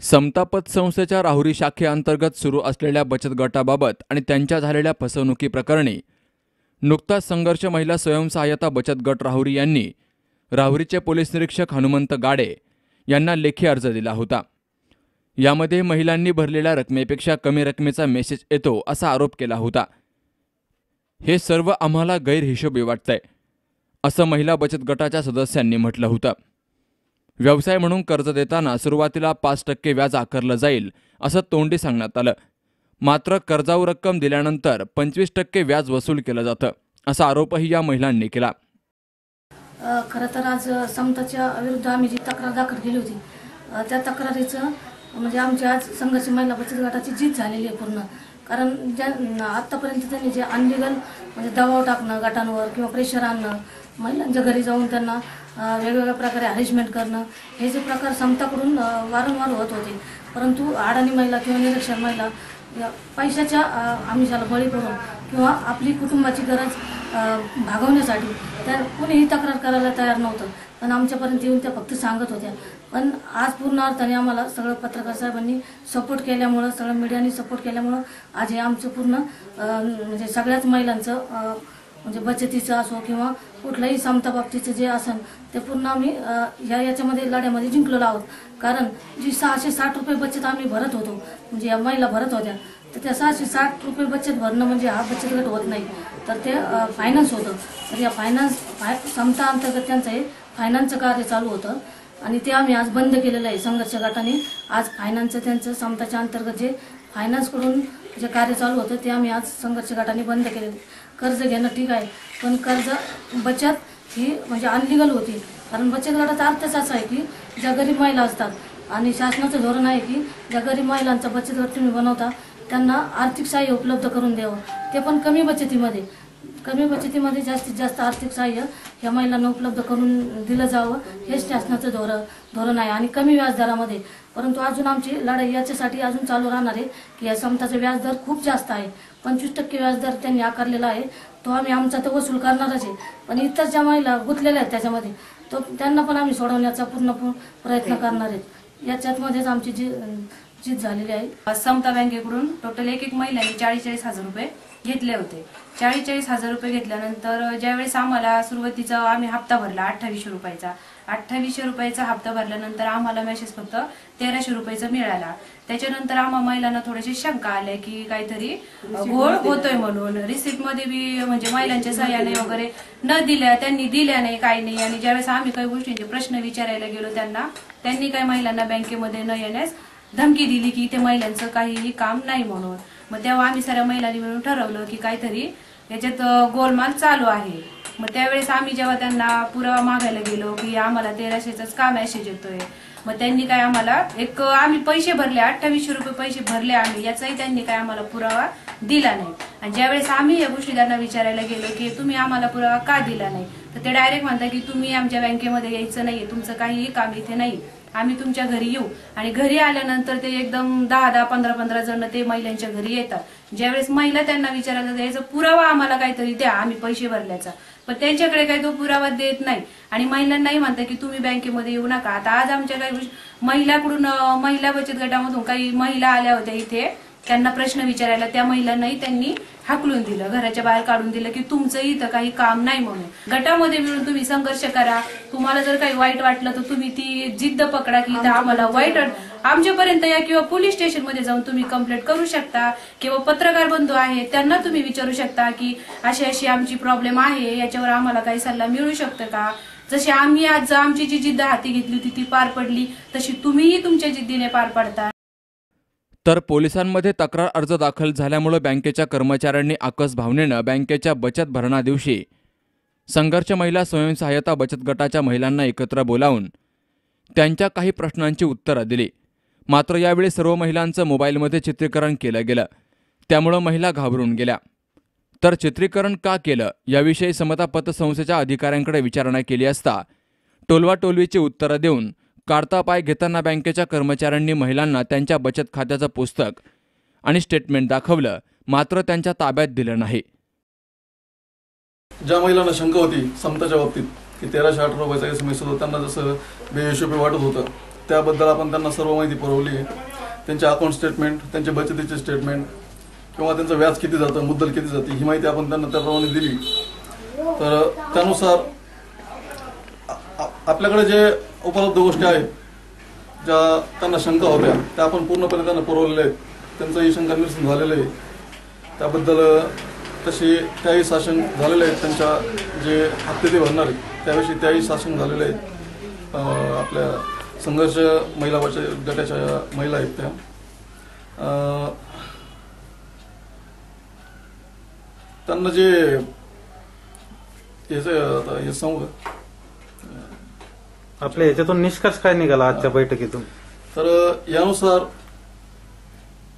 समतापत संस्थेच्या राहुरी शाखेअंतर्गत सुरू असलेल्या बचत गटाबाबत आणि त्यांच्या झालेल्या फसवणुकीप्रकरणी नुकताच संघर्ष महिला स्वयंसहाय्यता बचत गट राहुरी यांनी राहुरीचे पोलीस निरीक्षक हनुमंत गाडे यांना लेखी अर्ज दिला होता. यामध्ये महिलांनी भरलेल्या रकमेपेक्षा कमी रकमेचा मेसेज येतो असा आरोप केला होता. हे सर्व आम्हाला गैरहिशोबी वाटतंय असं महिला बचत गटाच्या सदस्यांनी म्हटलं होतं. व्यवसाय म्हणून कर्ज देताना सुरुवातीला पाच टक्के व्याज आकारलं जाईल असं तोंडी सांगण्यात आलं. मात्र कर्जाऊ रक्कम दिल्यानंतर पंचवीस टक्के व्याज वसूल केलं जातं असा आरोपही या महिलांनी केला. खर खरं तर आज समताच्या विरुद्ध आम्ही जी तक्रार दाखल केली होती त्या तक्रारीचं म्हणजे आमची आज संघर्ष महिला बचत गटाची जीत झालेली आहे पूर्ण. कारण ज्या आतापर्यंत आत्तापर्यंत त्यांनी जे अनलिगल म्हणजे दबाव टाकणं गटांवर किंवा प्रेशर आणणं महिलांच्या घरी जाऊन त्यांना वेगवेगळ्या प्रकारे हॅरेसमेंट करणं हे जे प्रकार समताकडून वारंवार होत होते. परंतु अडाणी महिला किंवा निरक्षर महिला पैशाच्या आमिषाला बळी पडून किंवा आपली कुटुंबाची गरज भागवण्यासाठी त्या कोणीही तक्रार करायला तयार नव्हतं. पण आमच्यापर्यंत येऊन त्या फक्त सांगत होत्या. पण आज पूर्ण अर्थाने आम्हाला सगळं पत्रकार साहेबांनी सपोर्ट केल्यामुळं सगळं मीडियानी सपोर्ट केल्यामुळं आज हे आमचं पूर्ण म्हणजे सगळ्याच महिलांचं म्हणजे बचतीचं असो किंवा कुठल्याही समता बाबतीचं जे असन ते पूर्ण आम्ही या याच्यामध्ये लढ्यामध्ये जिंकलेलो आहोत. कारण जी सहाशे साठ रुपये बचत आम्ही भरत होतो म्हणजे या महिला भरत होत्या तर त्या सहाशे साठ रुपये बचत भरणं म्हणजे हा बचत गट होत नाही. तर ते फायनान्स होतं. तर या फायनान्स फाय समता अंतर्गत त्यांचं हे फायनान्सचं कार्य चालू होतं. आणि ते आम्ही आज बंद केलेलं आहे संघर्ष गटाने. आज फायनान्सचं त्यांचं समताच्या अंतर्गत जे फायनान्सकडून जे कार्य चालू होतं ते आम्ही आज संघर्ष गटाने बंद केले कर्ज घेणं ठीक आहे पण कर्ज बचत ही म्हणजे अनलिगल होती. कारण बचत गटाचा अर्थच असा आहे की ज्या गरीब महिला असतात आणि शासनाचं धोरण आहे की ज्या गरीब महिलांचा बचत गट तुम्ही बनवता त्यांना आर्थिक सहाय्य उपलब्ध करून द्यावं. ते पण कमी बचतीमध्ये. कमी बचतीमध्ये जास्तीत जास्त आर्थिक सहाय्य या महिलांना उपलब्ध करून दिलं जावं हेच शासनाचं धोरण धोरण आहे. आणि कमी व्याजदरामध्ये परंतु अजून आमची लढाई याच्यासाठी अजून चालू राहणार आहे की या समताचा व्याजदर खूप जास्त आहे. पंचवीस टक्के व्याजदर त्यांनी आकारलेला आहे. तो आम्ही आमचा तर वसूल करणारच आहे. पण इतर ज्या महिला गुंतलेल्या आहेत त्याच्यामध्ये तो त्यांना पण आम्ही सोडवण्याचा पूर्ण प्रयत्न करणार आहेत. याच्यातमध्येच आमची जी जीत झालेली आहे. समता बँकेकडून टोटल एक एक महिलांनी चाळीस चाळीस हजार रुपये घेतले होते. चाळीस चाळीस हजार रुपये घेतल्यानंतर ज्यावेळेस आम्हाला सुरुवातीचा आम्ही हप्ता भरला अठ्ठावीसशे रुपयाचा. अठ्ठावीसशे रुपयाचा हप्ता भरल्यानंतर आम्हाला मेसेज फक्त तेराशे रुपयाचा मिळाला. त्याच्यानंतर आम्हा महिलांना थोडेसे शंका आल्या की काहीतरी घोळ होतोय म्हणून. रिसिप्टमध्ये बी म्हणजे महिलांच्या सह्याने वगैरे न दिल्या त्यांनी दिल्या नाही काही नाही. आणि ज्यावेळेस आम्ही काही गोष्टींचे प्रश्न विचारायला गेलो त्यांना त्यांनी काही महिलांना बँकेमध्ये न येण्यास धमकी दिली की इथे महिलांचं काहीही काम नाही म्हणून. मग तेव्हा आम्ही साऱ्या महिलांनी मिळून ठरवलं की काहीतरी याच्यात गोलमाल चालू आहे. मग त्यावेळेस आम्ही जेव्हा त्यांना पुरावा मागायला गेलो की आम्हाला तेराशेचाच का मॅसेज येतोय? मग त्यांनी काय आम्हाला एक आम्ही पैसे भरले अठ्ठावीसशे रुपये पैसे भरले आम्ही याचाही त्यांनी काय आम्हाला पुरावा दिला नाही. आणि ज्यावेळेस आम्ही या गोष्टी त्यांना विचारायला गेलो की तुम्ही आम्हाला पुरावा का दिला नाही? तर ते डायरेक्ट म्हणतात की तुम्ही आमच्या बँकेमध्ये यायचं नाहीये तुमचं काहीही काम इथे नाही. आम्ही तुमच्या घरी येऊ. आणि घरी आल्यानंतर ते एकदम दहा दहा पंधरा पंधरा जण ते महिलांच्या घरी येतात. ज्यावेळेस महिला त्यांना विचारायला द्यायचा पुरावा आम्हाला काहीतरी द्या आम्ही पैसे भरल्याचा. पण त्यांच्याकडे काही तो पुरावा देत नाही. आणि महिलांनाही म्हणतात की तुम्ही बँकेमध्ये येऊ नका. आता आज आमच्या काही महिलाकडून महिला बचत गटामधून काही महिला आल्या होत्या इथे. त्यांना प्रश्न विचारायला त्या महिलांनाही त्यांनी हाकलून दिलं. घराच्या बाहेर काढून दिलं की तुमचं इथं काही काम नाही म्हणून. गटामध्ये मिळून तुम्ही संघर्ष करा. तुम्हाला जर काही वाईट वाटलं तर तुम्ही ती जिद्द पकडा की इथं आम्हाला वाईट आमच्यापर्यंत या किंवा पोलीस स्टेशनमध्ये जाऊन तुम्ही कंप्लेंट करू शकता किंवा पत्रकार बंधू आहे त्यांना तुम्ही विचारू शकता की अशी अशी आमची प्रॉब्लेम आहे याच्यावर आम्हाला काही सल्ला मिळू शकतो का? जशी आम्ही आज आमची जी जिद्द हाती घेतली होती ती पार पडली तशी तुम्हीही तुमच्या जिद्दीने पार पडता. तर पोलिसांमध्ये तक्रार अर्ज दाखल झाल्यामुळे बँकेच्या कर्मचाऱ्यांनी आकस भावनेनं बँकेच्या बचत भरणा दिवशी संघर्ष महिला स्वयंसहाय्यता बचत गटाच्या महिलांना एकत्र बोलावून त्यांच्या काही प्रश्नांची उत्तरं दिली. मात्र यावेळी सर्व महिलांचं मोबाईलमध्ये चित्रीकरण केलं गेलं. त्यामुळं महिला घाबरून गेल्या. तर चित्रीकरण का केलं? याविषयी समता पतसंस्थेच्या अधिकाऱ्यांकडे विचारणा केली असता टोलवाटोलवीची उत्तरं देऊन काढता पाय घेताना बँकेच्या कर्मचाऱ्यांनी महिलांना त्यांच्या बचत खात्याचं पुस्तक आणि स्टेटमेंट दाखवलं. मात्र त्यांच्या ताब्यात दिलं नाही. ज्या महिलांना शंका होती समताच्या बाबतीत की तेराशे अठरा रुपयाचा एस एम एस होता त्यांना जसं बेहिशोबी वाटत होतं त्याबद्दल आपण त्यांना सर्व माहिती पुरवली आहे. त्यांचे अकाउंट स्टेटमेंट त्यांचे बचतीचे स्टेटमेंट किंवा त्यांचं व्याज किती जातं मुद्दल किती जाते ही माहिती आपण त्यांना त्याप्रमाणे दिली. तर त्यानुसार आपल्याकडे जे उपलब्ध गोष्टी आहेत ज्या त्यांना शंका होत्या त्या आपण पूर्णपणे त्यांना पुरवलेल्या आहेत. त्यांचंही शंका निरसन झालेलं आहे. त्याबद्दल तशी तसे त्याही शासन झालेले आहेत त्यांच्या जे हत्ते ते भरणार आहेत त्याविषयी त्याही शासन झालेले आहेत आपल्या संघर्ष महिला बचत गटाच्या महिला आहेत त्या. त्यांना जे याचं आता हे सांगू का? आपल्या याच्यातून निष्कर्ष काय निघाला आजच्या बैठकीतून? तर यानुसार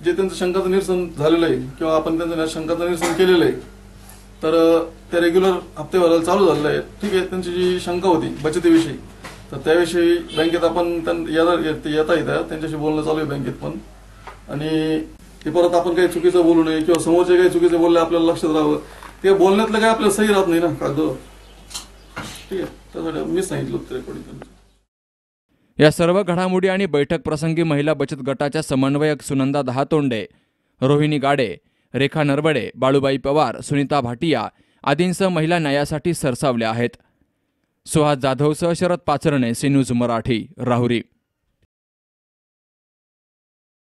जे त्यांचं शंकाचं निरसन झालेलं आहे किंवा आपण त्यांचं शंकाचं निरसन केलेलं आहे तर ते रेग्युलर हप्ते भरायला चालू झालेले आहेत ठीक आहे त्यांची जी शंका होती बचतीविषयी तर त्याविषयी बँकेत आपण येता येत- येता येत्या त्यांच्याशी बोलणं चालू आहे बँकेत पण. आणि ते परत आपण काही चुकीचं बोलू नये किंवा समोरचे काही चुकीचं बोलले आपल्याला लक्षात राहावं. ते बोलण्यातलं काही आपल्याला सही राहत नाही ना कागद ठीक आहे मी सांगितलं होतं रेकॉर्डिंग या सर्व घडामोडी आणि बैठक प्रसंगी महिला बचत गटाच्या समन्वयक सुनंदा दहातोंडे रोहिणी गाडे रेखा नरवडे बाळूबाई पवार सुनीता भाटिया आदींसह महिला न्यायासाठी सरसावल्या आहेत. सुहास जाधवसह शरद पाचरणे सी न्यूज मराठी राहुरी.